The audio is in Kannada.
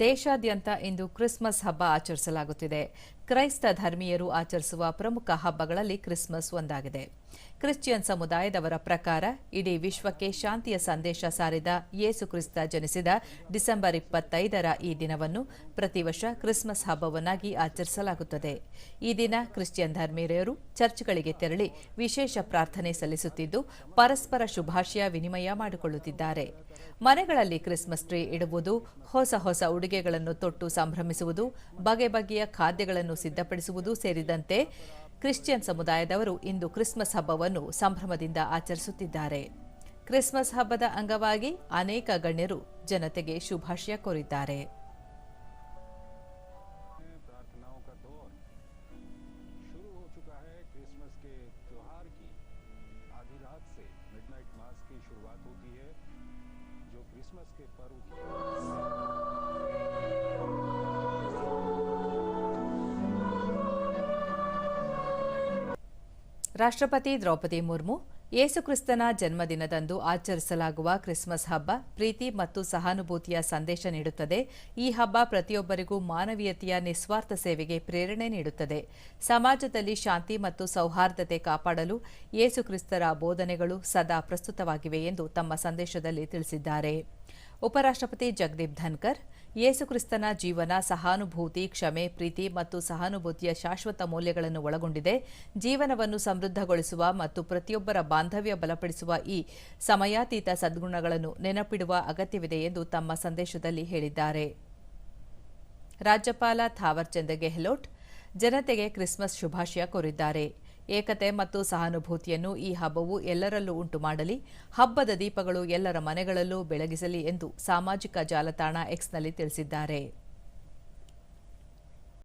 ದೇಶಾದ್ಯಂತ ಇಂದು ಕ್ರಿಸ್ಮಸ್ ಹಬ್ಬ ಆಚರಿಸಲಾಗುತ್ತಿದೆ. ಕ್ರೈಸ್ತ ಧರ್ಮೀಯರು ಆಚರಿಸುವ ಪ್ರಮುಖ ಹಬ್ಬಗಳಲ್ಲಿ ಕ್ರಿಸ್ಮಸ್ ಒಂದಾಗಿದೆ. ಕ್ರಿಶ್ಚಿಯನ್ ಸಮುದಾಯದವರ ಪ್ರಕಾರ ಇಡೀ ವಿಶ್ವಕ್ಕೆ ಶಾಂತಿಯ ಸಂದೇಶ ಸಾರಿದ ಯೇಸು ಕ್ರಿಸ್ತ ಜನಿಸಿದ ಡಿಸೆಂಬರ್ ಇಪ್ಪತ್ತೈದರ ಈ ದಿನವನ್ನು ಪ್ರತಿ ವರ್ಷ ಕ್ರಿಸ್ಮಸ್ ಹಬ್ಬವನ್ನಾಗಿ ಆಚರಿಸಲಾಗುತ್ತದೆ. ಈ ದಿನ ಕ್ರಿಶ್ಚಿಯನ್ ಧರ್ಮೀಯರು ಚರ್ಚ್ಗಳಿಗೆ ತೆರಳಿ ವಿಶೇಷ ಪ್ರಾರ್ಥನೆ ಸಲ್ಲಿಸುತ್ತಿದ್ದು, ಪರಸ್ಪರ ಶುಭಾಶಯ ವಿನಿಮಯ ಮಾಡಿಕೊಳ್ಳುತ್ತಿದ್ದಾರೆ. ಮನೆಗಳಲ್ಲಿ ಕ್ರಿಸ್ಮಸ್ ಟ್ರೀ ಇಡುವುದು, ಹೊಸ ಹೊಸ ಉಡುಗೆಗಳನ್ನು ತೊಟ್ಟು ಸಂಭ್ರಮಿಸುವುದು, ಬಗೆ ಬಗೆಯ ಖಾದ್ಯಗಳನ್ನು ಸಿದ್ಧಪಡಿಸುವುದು ಸೇರಿದಂತೆ ಕ್ರಿಶ್ಚಿಯನ್ ಸಮುದಾಯದವರು ಇಂದು ಕ್ರಿಸ್ಮಸ್ ಹಬ್ಬವನ್ನು ಸಂಭ್ರಮದಿಂದ ಆಚರಿಸುತ್ತಿದ್ದಾರೆ ಕ್ರಿಸ್ಮಸ್ ಹಬ್ಬದ ಅಂಗವಾಗಿ ಅನೇಕ ಗಣ್ಯರು ಜನತೆಗೆ ಶುಭಾಶಯ ಕೋರಿದ್ದಾರೆ प्रार्थनाओं का दौर शुरू हो चुका है क्रिसमस के त्योहार की आधी रात से मिडनाइट मास की शुरुआत होती है जो क्रिसमस के पर्व की ರಾಷ್ಟ್ರಪತಿ ದ್ರೌಪದಿ ಮುರ್ಮು, ಯೇಸುಕ್ರಿಸ್ತನ ಜನ್ಮದಿನದಂದು ಆಚರಿಸಲಾಗುವ ಕ್ರಿಸ್ಮಸ್ ಹಬ್ಬ ಪ್ರೀತಿ ಮತ್ತು ಸಹಾನುಭೂತಿಯ ಸಂದೇಶ ನೀಡುತ್ತದೆ. ಈ ಹಬ್ಬ ಪ್ರತಿಯೊಬ್ಬರಿಗೂ ಮಾನವೀಯತೆಯ ನಿಸ್ವಾರ್ಥ ಸೇವೆಗೆ ಪ್ರೇರಣೆ ನೀಡುತ್ತದೆ. ಸಮಾಜದಲ್ಲಿ ಶಾಂತಿ ಮತ್ತು ಸೌಹಾರ್ದತೆ ಕಾಪಾಡಲು ಯೇಸುಕ್ರಿಸ್ತರ ಬೋಧನೆಗಳು ಸದಾ ಪ್ರಸ್ತುತವಾಗಿವೆ ಎಂದು ತಮ್ಮ ಸಂದೇಶದಲ್ಲಿ ತಿಳಿಸಿದ್ದಾರೆ. ಉಪರಾಷ್ಟ್ರಪತಿ ಜಗದೀಪ್ ಧನ್ಕರ್ ಯೇಸುಕ್ರಿಸ್ತನ ಜೀವನ, ಸಹಾನುಭೂತಿ, ಕ್ಷಮೆ, ಪ್ರೀತಿ ಮತ್ತು ಸಹಾನುಭೂತಿಯ ಶಾಶ್ವತ ಮೌಲ್ಯಗಳನ್ನು ಒಳಗೊಂಡಿದೆ. ಜೀವನವನ್ನು ಸಮೃದ್ಧಗೊಳಿಸುವ ಮತ್ತು ಪ್ರತಿಯೊಬ್ಬರ ಬಾಂಧವ್ಯ ಬಲಪಡಿಸುವ ಈ ಸಮಯಾತೀತ ಸದ್ಗುಣಗಳನ್ನು ನೆನಪಿಡುವ ಅಗತ್ಯವಿದೆ ಎಂದು ತಮ್ಮ ಸಂದೇಶದಲ್ಲಿ ಹೇಳಿದ್ದಾರೆ. ರಾಜ್ಯಪಾಲ ಥಾವರ್ಚಂದ್ ಗೆಹ್ಲೋಟ್ ಜನತೆಗೆ ಕ್ರಿಸ್ಮಸ್ ಶುಭಾಶಯ ಕೋರಿದ್ದಾರೆ. ಏಕತೆ ಮತ್ತು ಸಹಾನುಭೂತಿಯನ್ನು ಈ ಹಬ್ಬವು ಎಲ್ಲರಲ್ಲೂ ಉಂಟು ಮಾಡಲಿ. ಹಬ್ಬದ ದೀಪಗಳು ಎಲ್ಲರ ಮನೆಗಳಲ್ಲೂ ಬೆಳಗಿಸಲಿ ಎಂದು ಸಾಮಾಜಿಕ ಜಾಲತಾಣ ಎಕ್ಸ್ನಲ್ಲಿ ತಿಳಿಸಿದ್ದಾರೆ.